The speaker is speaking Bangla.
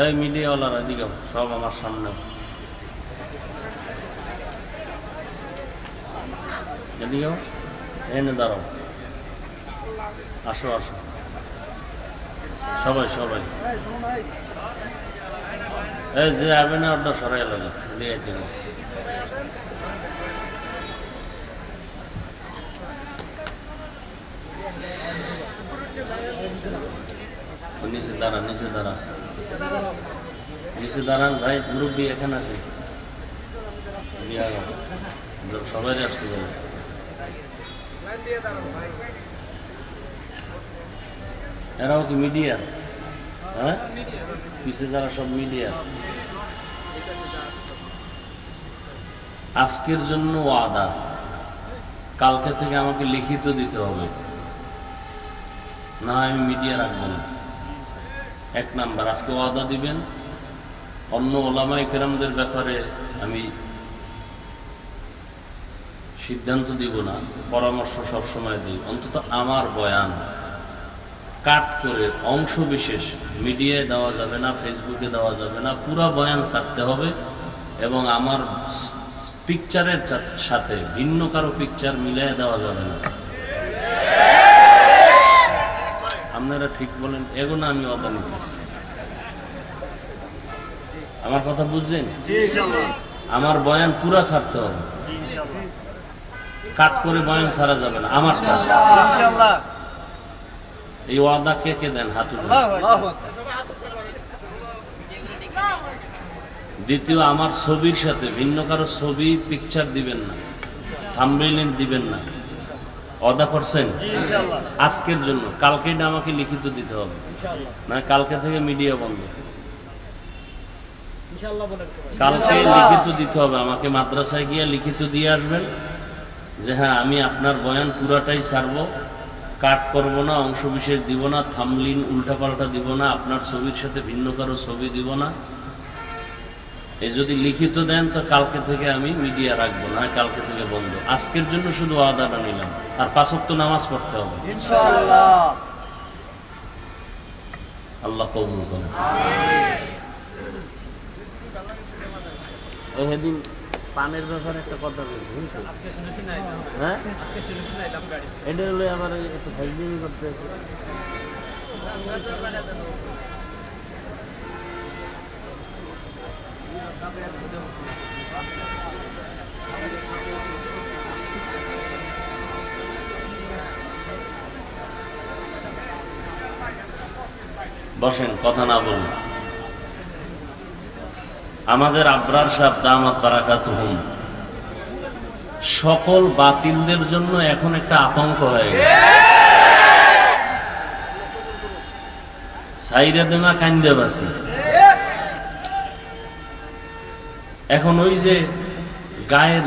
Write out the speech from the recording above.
এই মিডিয়াওয়ালারা, এদিকে সব আমার সামনে। এদিকেও এনে দাঁড়াও। আসো আসো। সবাই সবাই। এই যে আবে না, ওটা সরাই লাগে দিয়ে দিন নিচে দাঁড়া নিচে দাঁড়া। নিচে দাঁড়ান, ভাই, মুরব্বী এখানে। জ- সবাই আসতে যাবে এরাও কি মিডিয়া? হ্যাঁ? পিছে যারা সব মিডিয়া। আজকের জন্য ওয়াদা। কালকে থেকে আমাকে লিখিত দিতে হবে। না আমি মিডিয়া রাখব না। এক নাম্বার। আজকে ওয়াদা দিবেন, অন্য ওলামাই কেরামদের ব্যাপারে আমি সিদ্ধান্ত দিব না, পরামর্শ সবসময় দিই। অন্তত আমার বয়ান কাট করে অংশ বিশেষ মিডিয়ায় দেওয়া যাবে না, ফেসবুকে দেওয়া যাবে না, পুরা বয়ান ছাড়তে হবে এবং আমার পিকচারের সাথে ভিন্ন কারও পিকচার মিলিয়ে দেওয়া যাবে না। আপনারা ঠিক বলেন এগুলো আমি অদা নিতেছি আমার কথা বুঝছেন? আমার বয়ান পুরা ছাড়তে হবে। কাট করে বয়ান ছাড়া যাবে না আমার এই ওয়াদা কে কে দেন হাত দ্বিতীয় আমার ছবির সাথে ভিন্ন কারও ছবি পিকচার দিবেন না থাম্বেলিন দিবেন না। অদা করছেন? আজকের জন্য। কালকে এটা আমাকে লিখিত দিতে হবে। না কালকে থেকে মিডিয়া বন্ধ। কালকে লিখিত দিতে হবে। আমাকে মাদ্রাসায় গিয়ে লিখিত দিয়ে আসবেন যে হ্যাঁ আমি আপনার বয়ান পুরাটাই ছাড়বো। কাট করব না অংশ বিশেষ দিব না থামলিন উল্টাপাল্টা দিব না আপনার ছবির সাথে ভিন্ন কারও ছবি দিব না এই যদি লিখিত দেন তো কালকে থেকে আমি মিডিয়া রাখব না কালকে থেকে বন্ধ। আজকের জন্য শুধু আদাটা নিলাম। আর পাঁচক তো নামাজ পড়তে হবে। আল্লাহ কবুল করুন। সেদিন পানের ব্যাপারে একটা কথা বলছি হ্যাঁ? এটা হলো আমার একটু হেল্পিং করতে বসেন, কথা না বলুন। আমাদের আব্রার সাহেব দামাত বারাকাত হুম সকল বাতিলদের জন্য এখন একটা আতঙ্ক হয়ে গেছে। সাইরে দেমা কান্দে বাসি। এখন ওই যে গায়ের